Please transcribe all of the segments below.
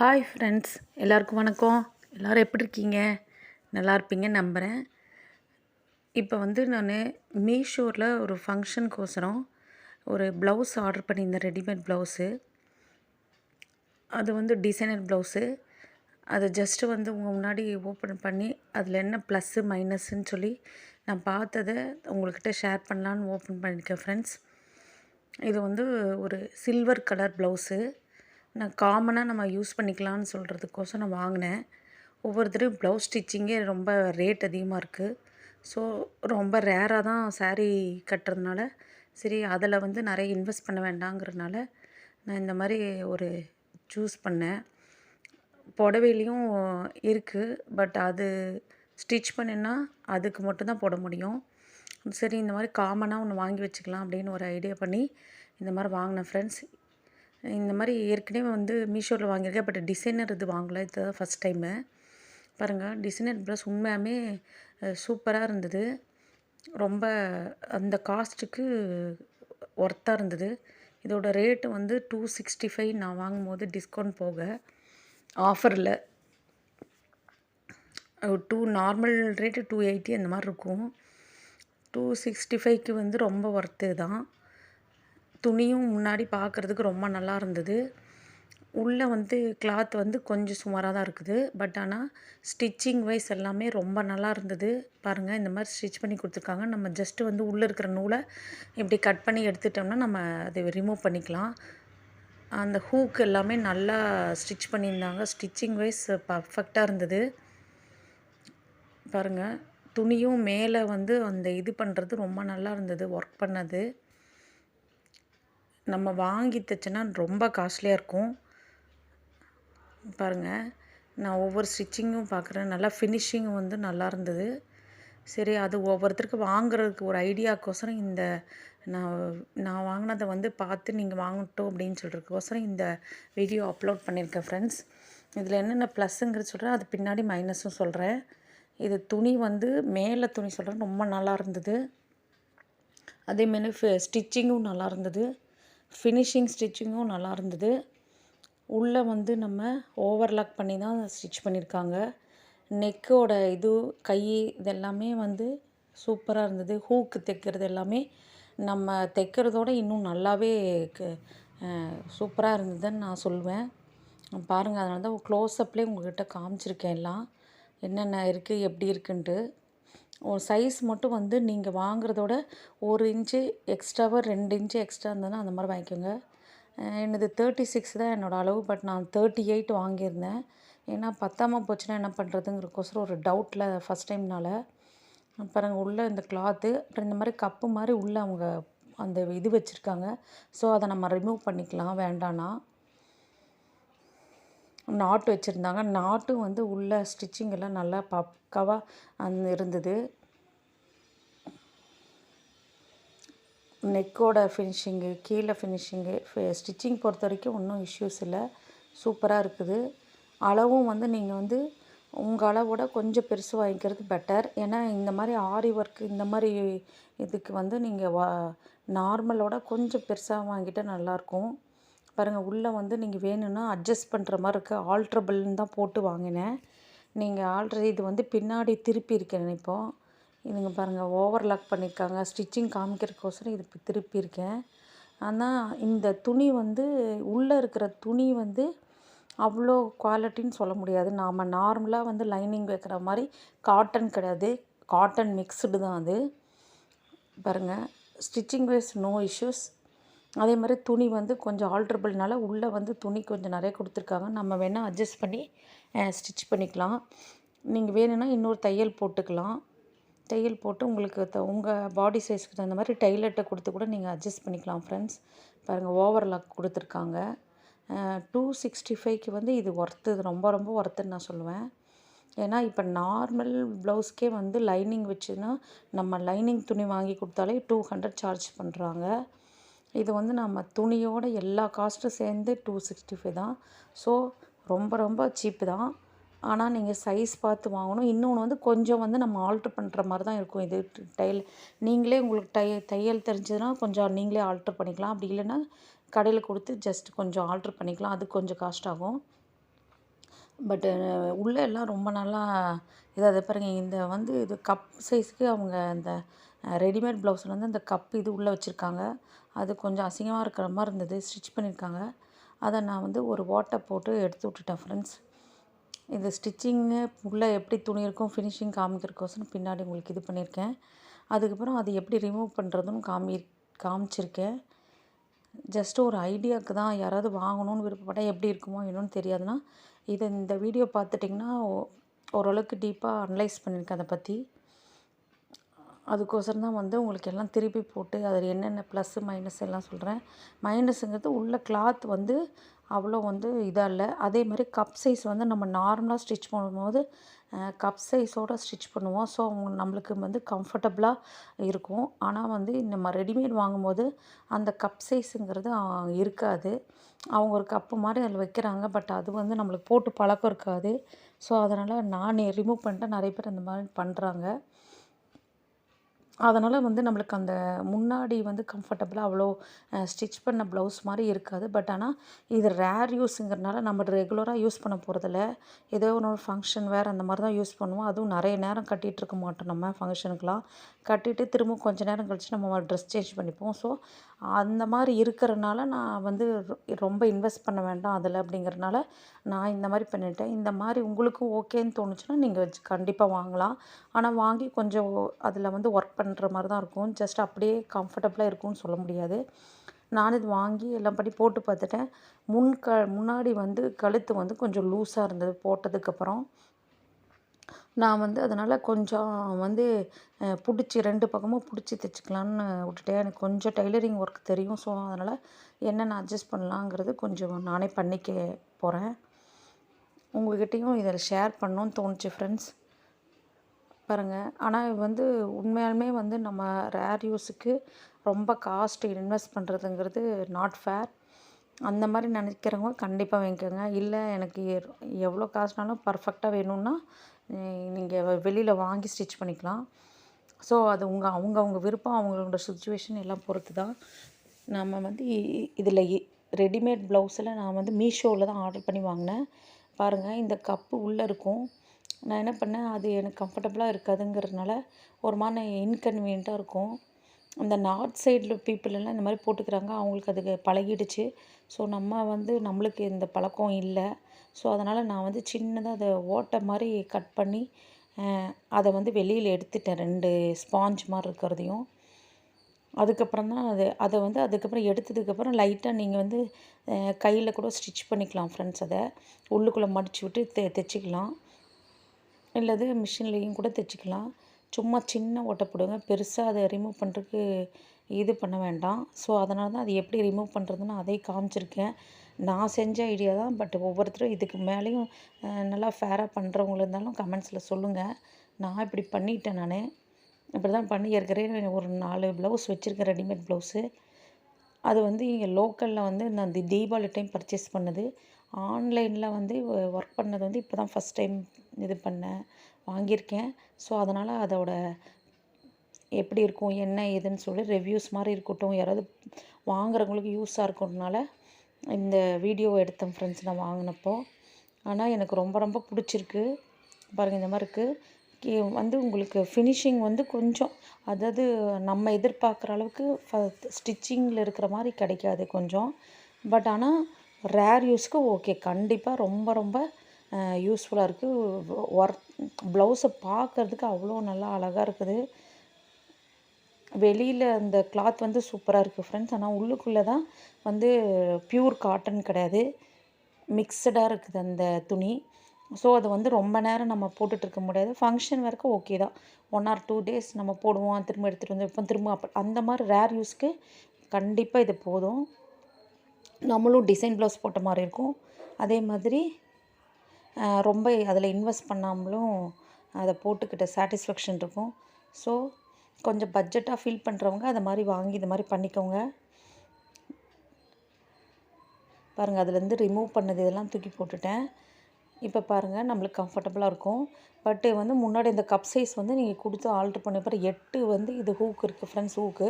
Hi friends எல்லாருக்கும் வணக்கம். எல்லோரும் எப்படி இருக்கீங்க? நல்லா இருப்பீங்க நம்புகிறேன் இப்போ வந்து நான் மீஷோவில் ஒரு ஃபங்க்ஷனுக்கோசரம் ஒரு ப்ளவுஸ் ஆர்டர் பண்ணியிருந்தேன். ரெடிமேட் ப்ளவுஸு அது வந்து டிசைனர் ப்ளவுஸு அதை ஜஸ்ட்டு வந்து உங்கள் முன்னாடி ஓப்பன் பண்ணி அதில் என்ன ப்ளஸ்ஸு மைனஸ்ன்னு சொல்லி நான் பார்த்ததை உங்கள்கிட்ட ஷேர் பண்ணலான்னு ஓப்பன் பண்ணியிருக்கேன் ஃப்ரெண்ட்ஸ் இது வந்து ஒரு சில்வர் கலர் ப்ளவுஸு நான் காமனாக நம்ம யூஸ் பண்ணிக்கலாம்னு சொல்கிறதுக்கோசம் நான் வாங்கினேன். ஒவ்வொருத்தரும் ப்ளவுஸ் ஸ்டிச்சிங்கே ரொம்ப ரேட் அதிகமாக இருக்குது ஸோ ரொம்ப ரேராக தான் சாரீ கட்டுறதுனால சரி அதில் வந்து நிறைய இன்வெஸ்ட் பண்ண வேண்டாங்கிறதுனால நான் இந்த மாதிரி ஒரு சூஸ் பண்ணேன். புடவையிலையும் இருக்குது பட் அது ஸ்டிச் பண்ணினா அதுக்கு மட்டும்தான் போட முடியும். சரி இந்த மாதிரி காமனாக ஒன்று வாங்கி வச்சுக்கலாம் அப்படின்னு ஒரு ஐடியா பண்ணி இந்த மாதிரி வாங்கினேன் ஃப்ரெண்ட்ஸ் இந்த மாதிரி ஏற்கனவே வந்து மீஷோவில் வாங்கியிருக்கேன். பட் டிசைனர் இது வாங்கலை. இது ஃபஸ்ட் டைமு பாருங்கள் டிசைனர் ப்ளஸ் உண்மையாமே சூப்பராக இருந்தது. ரொம்ப அந்த காஸ்ட்டுக்கு ஒர்த்தாக இருந்தது. இதோட ரேட்டு வந்து டூ சிக்ஸ்டி ஃபைவ் நான் வாங்கும்போது டிஸ்கவுண்ட் போக ஆஃபரில் two normal rate two eighty அந்த மாதிரி இருக்கும். டூ சிக்ஸ்டி ஃபைவ்க்கு வந்து ரொம்ப ஒர்த்து தான். துணியும் முன்னாடி பார்க்குறதுக்கு ரொம்ப நல்லா இருந்தது. உள்ளே வந்து கிளாத் வந்து கொஞ்சம் சுமாராக தான் இருக்குது. பட் ஆனால் ஸ்டிச்சிங் வைஸ் எல்லாமே ரொம்ப நல்லா இருந்தது. பாருங்கள் இந்த மாதிரி ஸ்டிச் பண்ணி கொடுத்துருக்காங்க. நம்ம ஜஸ்ட்டு வந்து உள்ளே இருக்கிற நூலை இப்படி கட் பண்ணி எடுத்துட்டோம்னா நம்ம அதை ரிமூவ் பண்ணிக்கலாம். அந்த ஹூக் எல்லாமே நல்லா ஸ்டிச் பண்ணியிருந்தாங்க. ஸ்டிச்சிங் வைஸ் பர்ஃபெக்டாக இருந்தது. பாருங்கள் துணியும் மேலே வந்து அந்த இது பண்ணுறது ரொம்ப நல்லா இருந்தது. ஒர்க் பண்ணது. நம்ம வாங்கி தைச்சோன்னா ரொம்ப காஸ்ட்லியாக இருக்கும். பாருங்கள் நான் ஒவ்வொரு ஸ்டிச்சிங்கும் பார்க்குறேன் நல்லா ஃபினிஷிங் வந்து நல்லா இருந்தது. சரி அது ஒவ்வொருத்தருக்கு வாங்குறதுக்கு ஒரு ஐடியாக்கோசரம் இந்த நான் நான் வாங்கினதை வந்து பார்த்து நீங்கள் வாங்கட்டும் அப்படின்னு சொல்கிறதுக்கோசரம் இந்த வீடியோ அப்லோட் பண்ணியிருக்கேன் ஃப்ரெண்ட்ஸ் இதில் என்னென்ன ப்ளஸ்ஸுங்கிறது சொல்கிறேன் அது பின்னாடி மைனஸும் சொல்கிறேன் இது துணி வந்து மேலே துணி சொல்கிறேன் ரொம்ப நல்லா இருந்தது. அதேமாரி ஸ்டிச்சிங்கும் நல்லா இருந்தது. ஃபினிஷிங் ஸ்டிச்சிங்கும் நல்லா இருந்தது உள்ளே வந்து நம்ம ஓவர்லாக் பண்ணி தான் ஸ்டிச் பண்ணியிருக்காங்க நெக்கோட இது கை இதெல்லாமே வந்து சூப்பராக இருந்தது. ஹூக்கு தைக்கிறது எல்லாமே நம்ம தைக்கிறதோட இன்னும் நல்லாவே சூப்பராக இருந்ததுன்னு நான் சொல்லுவேன் பாருங்கள் அதனால தான் க்ளோஸ்அப்லேயே உங்கள்கிட்ட காமிச்சிருக்கேன் எல்லாம். என்னென்ன இருக்குது எப்படி இருக்குன்ட்டு. ஒரு சைஸ் மட்டும் வந்து நீங்கள் வாங்குறதோட ஒரு இன்ச்சு எக்ஸ்ட்ராவாக ரெண்டு இன்ச்சு எக்ஸ்ட்ரா இருந்ததுன்னா அந்த மாதிரி வாங்கிக்கோங்க. என்னது தேர்ட்டி சிக்ஸ் தான் என்னோடய அளவு பட் நான் தேர்ட்டி எயிட் வாங்கியிருந்தேன். ஏன்னா பத்தாமல் போச்சுன்னா என்ன பண்ணுறதுங்கிறக்கோசரம் ஒரு டவுட்டில் ஃபஸ்ட் டைம்னால் பாருங்கள் உள்ளே இந்த கிளாத்து அப்புறம் இந்த மாதிரி கப்பு மாதிரி உள்ளே அவங்க அந்த இது வச்சுருக்காங்க. ஸோ அதை நம்ம ரிமூவ் பண்ணிக்கலாம். வேண்டானா நாட்டு வச்சுருந்தாங்க. நாட்டும் வந்து உள்ள ஸ்டிச்சிங் எல்லாம் நல்லா பக்காவாக அந்த இருந்தது. நெக்கோட ஃபினிஷிங்கு கீழே ஃபினிஷிங்கு ஸ்டிச்சிங் பொறுத்த வரைக்கும் ஒன்றும் இஷ்யூஸ் இல்லை. சூப்பராக இருக்குது. அளவும் வந்து நீங்கள் வந்து உங்கள் அளவோட கொஞ்சம் பெருசு வாங்கிக்கிறது பெட்டர் ஏன்னா இந்த மாதிரி ஆரி ஒர்க் இந்த மாதிரி இதுக்கு வந்து நீங்கள் வா நார்மலோட கொஞ்சம் பெருசாக வாங்கிட்டால் நல்லாயிருக்கும் பாருங்கள் உள்ளே வந்து நீங்கள் வேணும்னா அட்ஜஸ்ட் பண்ணுற மாதிரி இருக்குது ஆல்ட்ரபிள்னு தான் போட்டு வாங்கினேன். நீங்கள் ஆல்ரெடி இது வந்து பின்னாடி திருப்பி இருக்கேன் இப்போது இதுங்க பாருங்கள் ஓவர்லாக் பண்ணியிருக்காங்க ஸ்டிச்சிங் காமிக்கிறதுக்கோசரம் இது திருப்பி திருப்பியிருக்கேன் ஆனால் இந்த துணி வந்து உள்ளே இருக்கிற துணி வந்து அவ்வளோ குவாலிட்டின்னு சொல்ல முடியாது. நாம் நார்மலாக வந்து லைனிங் வைக்கிற மாதிரி காட்டன் கிடையாது. காட்டன் மிக்ஸ்டு தான் அது. பாருங்கள் ஸ்டிச்சிங் வைஸ் நோ இஷ்யூஸ் அதே மாதிரி துணி வந்து கொஞ்சம் ஆல்ட்ரபிள்னால உள்ளே வந்து துணி கொஞ்சம் நிறைய கொடுத்துருக்காங்க. நம்ம வேணால் அட்ஜஸ்ட் பண்ணி ஸ்டிச் பண்ணிக்கலாம். நீங்கள் வேணும்னா இன்னொரு தையல் போட்டுக்கலாம். தையல் போட்டு உங்களுக்கு த உங்கள் பாடி சைஸ்க்கு தகுந்த மாதிரி டைலர்கிட்ட கொடுத்து கூட நீங்கள் அட்ஜஸ்ட் பண்ணிக்கலாம் ஃப்ரெண்ட்ஸ் பாருங்கள் ஓவர்லாக் கொடுத்துருக்காங்க. டூ சிக்ஸ்டி ஃபைவ்க்கு வந்து இது ஒர்த்து இது ரொம்ப ரொம்ப ஒர்த்துன்னு நான் சொல்லுவேன். ஏன்னா இப்போ நார்மல் ப்ளவுஸ்க்கே வந்து லைனிங் வச்சுன்னா நம்ம லைனிங் துணி வாங்கி கொடுத்தாலே டூ ஹண்ட்ரட் சார்ஜ் பண்ணுறாங்க இது வந்து நம்ம துணியோட எல்லா காஸ்ட்டும் சேர்ந்து டூ சிக்ஸ்டி ஃபைவ் தான். ஸோ ரொம்ப ரொம்ப சீப்பு தான். ஆனால் நீங்கள் சைஸ் பார்த்து வாங்கணும். இன்னொன்று வந்து கொஞ்சம் வந்து நம்ம ஆல்ட்ரு பண்ணுற மாதிரி தான் இருக்கும். இது டைல் நீங்களே உங்களுக்கு டை தையல் தெரிஞ்சதுன்னா கொஞ்சம் நீங்களே ஆல்ட்ரு பண்ணிக்கலாம். அப்படி இல்லைன்னா கடையில் கொடுத்து ஜஸ்ட் கொஞ்சம் ஆல்ட்ரு பண்ணிக்கலாம். அது கொஞ்சம் காஸ்ட் ஆகும். பட்டு உள்ளே எல்லாம் ரொம்ப நல்லா இதாக பாருங்க இந்த வந்து இது கப் சைஸ்க்கு அவங்க அந்த ரெடிமேட் ப்ளவுஸில் வந்து இந்த கப் இது உள்ளே வச்சுருக்காங்க. அது கொஞ்சம் அசிங்கமாக இருக்கிற மாதிரி இருந்தது. ஸ்டிச் பண்ணியிருக்காங்க. அதை நான் வந்து ஒரு ஓட்டை போட்டு எடுத்து விட்டுட்டேன் ஃப்ரெண்ட்ஸ் இந்த ஸ்டிச்சிங்கு உள்ளே எப்படி துணி இருக்கும் ஃபினிஷிங் காமிக்கிறக்கோசரம் பின்னாடி உங்களுக்கு இது பண்ணியிருக்கேன். அதுக்கப்புறம் அது எப்படி ரிமூவ் பண்ணுறதுன்னு காமி காமிச்சிருக்கேன். ஜஸ்ட்டு ஒரு ஐடியாவுக்கு தான் யாராவது வாங்கணும்னு விருப்பப்பட்டால் எப்படி இருக்குமோ என்னன்னு தெரியாதுன்னா இதை இந்த வீடியோ பார்த்துட்டிங்கன்னா ஓரளவுக்கு டீப்பாக அனலைஸ் பண்ணியிருக்கேன் அதை பற்றி அதுக்கோசரம் தான் வந்து உங்களுக்கு எல்லாம் திருப்பி போட்டு அதில் என்னென்ன ப்ளஸ்ஸு மைனஸ் எல்லாம் சொல்கிறேன் மைனஸுங்கிறது உள்ள கிளாத் வந்து அவ்வளோ வந்து இதாக இல்லை. அதே மாதிரி கப் சைஸ் வந்து நம்ம நார்மலாக ஸ்டிச் பண்ணும்போது கப் சைஸோடு ஸ்டிச் பண்ணுவோம். ஸோ நம்மளுக்கு வந்து கம்ஃபர்டபுளாக இருக்கும். ஆனால் வந்து நம்ம ரெடிமேட் வாங்கும்போது அந்த கப் சைஸுங்கிறது இருக்காது. அவங்க ஒரு கப்பு மாதிரி அதில் வைக்கிறாங்க. பட் அது வந்து நம்மளுக்கு போட்டு பழக்கம் இருக்காது. ஸோ அதனால் நான் ரிமூவ் பண்ணிட்டேன். நிறைய பேர் அந்த மாதிரி பண்ணுறாங்க அதனால் வந்து நம்மளுக்கு அந்த முன்னாடி வந்து கம்ஃபர்டபுளாக அவ்வளோ ஸ்டிச் பண்ண ப்ளவுஸ் மாதிரி இருக்காது. பட் ஆனால் இது ரேர் யூஸுங்கிறனால நம்ம ரெகுலராக யூஸ் பண்ண போகிறதில்ல ஏதோ ஒரு ஃபங்க்ஷன் வேறு அந்த மாதிரி தான் யூஸ் பண்ணுவோம். அதுவும் நிறைய நேரம் கட்டிகிட்டு இருக்க மாட்டோம் நம்ம ஃபங்க்ஷனுக்கெலாம் கட்டிட்டு திரும்ப கொஞ்ச நேரம் கழித்து நம்ம ட்ரெஸ் சேஞ்ச் பண்ணிப்போம். ஸோ அந்த மாதிரி இருக்கிறனால நான் வந்து ரொம்ப இன்வெஸ்ட் பண்ண வேண்டாம் அதில் அப்படிங்கிறனால நான் இந்த மாதிரி பண்ணிட்டேன். இந்த மாதிரி உங்களுக்கும் ஓகேன்னு தோணுச்சுன்னா நீங்கள் வச்சு கண்டிப்பாக வாங்கலாம். ஆனால் வாங்கி கொஞ்சம் அதில் வந்து ஒர்க் பண்ணுற மாதிரி தான் இருக்கும். ஜஸ்ட் அப்படியே கம்ஃபர்டபுளாக இருக்கும்னு சொல்ல முடியாது. நான் இது வாங்கி எல்லாம் படி போட்டு பார்த்துட்டேன். முன் க முன்னாடி வந்து கழுத்து வந்து கொஞ்சம் லூஸாக இருந்தது போட்டதுக்கப்புறம் நான் வந்து அதனால் கொஞ்சம் வந்து பிடிச்சி ரெண்டு பக்கமும் பிடிச்சி தைச்சிக்கலான்னு விட்டுட்டேன். எனக்கு கொஞ்சம் டைலரிங் ஒர்க் தெரியும். ஸோ அதனால் என்னென்ன அட்ஜஸ்ட் பண்ணலாங்கிறது கொஞ்சம் நானே பண்ணிக்க போகிறேன் உங்கள்கிட்டையும் இதில் ஷேர் பண்ணணும்னு தோணுச்சு ஃப்ரெண்ட்ஸ் பாருங்கள் ஆனால் வந்து உண்மையாலுமே வந்து நம்ம ரேர் யூஸுக்கு ரொம்ப காஸ்ட் இன்வெஸ்ட் பண்ணுறதுங்கிறது நாட் ஃபேர் அந்த மாதிரி நினைக்கிறவங்க கண்டிப்பாக வாங்கிக்கோங்க. இல்லை எனக்கு எவ்வளோ காசுனாலும் பர்ஃபெக்டாக வேணும்னா நீங்கள் வெளியில் வாங்கி ஸ்டிச் பண்ணிக்கலாம். ஸோ அது உங்கள் அவங்க அவங்க விருப்பம் அவங்களோட சுச்சுவேஷன் எல்லாம் பொறுத்து தான் நம்ம வந்து இதில் ரெடிமேட் ப்ளவுஸில் நான் வந்து மீஷோவில் தான் ஆர்டர் பண்ணி வாங்கினேன். பாருங்கள் இந்த கப்பு உள்ளே இருக்கும். நான் என்ன பண்ணேன் அது எனக்கு கம்ஃபர்டபுளாக இருக்காதுங்கிறதுனால ஒரு மாதிரி இன்கன்வீனியண்ட்டாக இருக்கும். அந்த நார்த் சைடில் பீப்புள் எல்லாம் இந்த மாதிரி போட்டுக்கிறாங்க. அவங்களுக்கு அதுக்கு பழகிடுச்சு. ஸோ நம்ம வந்து நம்மளுக்கு இந்த பழக்கம் இல்லை. ஸோ அதனால் நான் வந்து சின்னதாக அதை ஓட்டை மாதிரி கட் பண்ணி அதை வந்து வெளியில் எடுத்துட்டேன். ரெண்டு ஸ்பாஞ்ச் மாதிரி இருக்கிறதையும். அதுக்கப்புறம் தான் அது அதை வந்து அதுக்கப்புறம் எடுத்ததுக்கப்புறம் லைட்டாக நீங்கள் வந்து கையில் கூட ஸ்டிச் பண்ணிக்கலாம் ஃப்ரெண்ட்ஸ் அதை. உள்ளுக்குள்ளே மடித்து விட்டு தெ தைச்சிக்கலாம். இல்லது மிஷின்லேயும் கூட தைச்சிக்கலாம். சும்மா சின்ன ஓட்டை போடுங்க. பெருசாக அதை ரிமூவ் பண்ணுறதுக்கு இது பண்ண வேண்டாம். ஸோ அதனால தான் அது எப்படி ரிமூவ் பண்ணுறதுன்னு அதையும் காமிச்சிருக்கேன். நான் செஞ்ச ஐடியா தான் பட் ஒவ்வொருத்தரும் இதுக்கு மேலேயும் நல்லா ஃபேராக பண்ணுறவங்க இருந்தாலும் கமெண்ட்ஸில் சொல்லுங்கள் நான் இப்படி பண்ணிட்டேன் நான். இப்படி தான் பண்ணி ஏற்கனவே ஒரு நாலு ப்ளவுஸ் வச்சுருக்கேன் ரெடிமேட் ப்ளவுஸு அது வந்து இங்கே லோக்கலில் வந்து நான் தி தீபாவளி டைம் பர்ச்சேஸ் பண்ணது. ஆன்லைனில் வந்து ஒர்க் பண்ணது வந்து இப்போ தான் ஃபஸ்ட் டைம் இது பண்ணேன். வாங்கியிருக்கேன். ஸோ அதனால் அதோட எப்படி இருக்கும் என்ன ஏதுன்னு சொல்லி ரிவ்யூஸ் மாதிரி இருக்கட்டும் யாராவது வாங்குறவங்களுக்கு யூஸாக இருக்கிறதுனால இந்த வீடியோ எடுத்தேன் ஃப்ரெண்ட்ஸ் நான் வாங்கினப்போ. ஆனால் எனக்கு ரொம்ப ரொம்ப பிடிச்சிருக்கு. பாருங்கள் இந்த மாதிரி இருக்குது வந்து உங்களுக்கு ஃபினிஷிங் வந்து கொஞ்சம் அதாவது நம்ம எதிர்பார்க்குற அளவுக்கு ஃப ஸ்டிச்சிங்கில் இருக்கிற மாதிரி கிடைக்காது கொஞ்சம். பட் ஆனால் ரேர் யூஸ்க்கு ஓகே கண்டிப்பாக ரொம்ப ரொம்ப யூஸ்ஃபுல்லாக இருக்குது ஒர்க் ப்ளவுஸை பார்க்குறதுக்கு அவ்வளோ நல்லா அழகாக இருக்குது. வெளியில் அந்த கிளாத் வந்து சூப்பராக இருக்குது ஃப்ரெண்ட்ஸ் ஆனால் உள்ளுக்குள்ளே தான் வந்து ப்யூர் காட்டன் கிடையாது. மிக்சடாக இருக்குது அந்த துணி. ஸோ அது வந்து ரொம்ப நேரம் நம்ம போட்டுட்ருக்க முடியாது. ஃபங்க்ஷன் வரைக்கும் ஓகே தான். ஒன் ஆர் டூ டேஸ் நம்ம போடுவோம் திரும்ப எடுத்துகிட்டு வந்து வைப்போம் திரும்ப அப்போ அந்த மாதிரி ரேர் யூஸ்க்கு கண்டிப்பாக இது போதும். நம்மளும் டிசைன் ப்ளவுஸ் போட்ட மாதிரி இருக்கும். அதே மாதிரி ரொம்ப அதில் இன்வெஸ்ட் பண்ணாமலும் அதை போட்டுக்கிட்ட சாட்டிஸ்ஃபேக்ஷன் இருக்கும். ஸோ கொஞ்சம் பட்ஜெட்டாக ஃபீல் பண்ணுறவங்க அதை மாதிரி வாங்கி இது மாதிரி பண்ணிக்கோங்க. பாருங்கள் அதுலேருந்து ரிமூவ் பண்ணது இதெல்லாம் தூக்கி போட்டுட்டேன். இப்போ பாருங்கள் நம்மளுக்கு கம்ஃபர்டபுளாக இருக்கும். பட்டு வந்து முன்னாடி இந்த கப் சைஸ் வந்து நீங்கள் கொடுத்து ஆல்ட்ரு பண்ண பிறகு எட்டு வந்து இது ஹூக் இருக்குது ஃப்ரெண்ட்ஸ் ஹூக்கு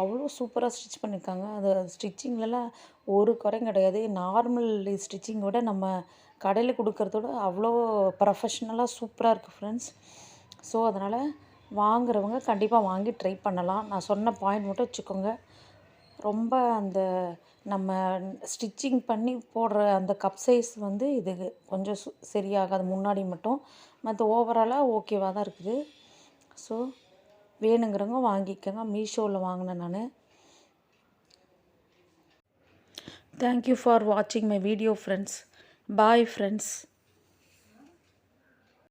அவ்வளோ சூப்பராக ஸ்டிச் பண்ணியிருக்காங்க அது ஸ்டிச்சிங்லலாம் ஒரு குறையும் கிடையாது. நார்மல் ஸ்டிச்சிங்கோட நம்ம கடையில் கொடுக்கறதோட அவ்வளோ ப்ரொஃபஷ்னலாக சூப்பராக இருக்குது ஃப்ரெண்ட்ஸ் ஸோ அதனால் வாங்குறவங்க கண்டிப்பாக வாங்கி ட்ரை பண்ணலாம். நான் சொன்ன பாயிண்ட் மட்டும் வச்சுக்கோங்க. ரொம்ப அந்த நம்ம ஸ்டிச்சிங் பண்ணி போடுற அந்த கப் சைஸ் வந்து இது கொஞ்சம் சு சரியாகாது. முன்னாடி மட்டும். மற்ற ஓவராலாக ஓகேவாக தான் இருக்குது. ஸோ வேணுங்கிறவங்க வாங்கிக்கோங்க. மீஷோவில் வாங்கினேன் நான். தேங்க்யூ ஃபார் வாட்சிங் my video friends bye friends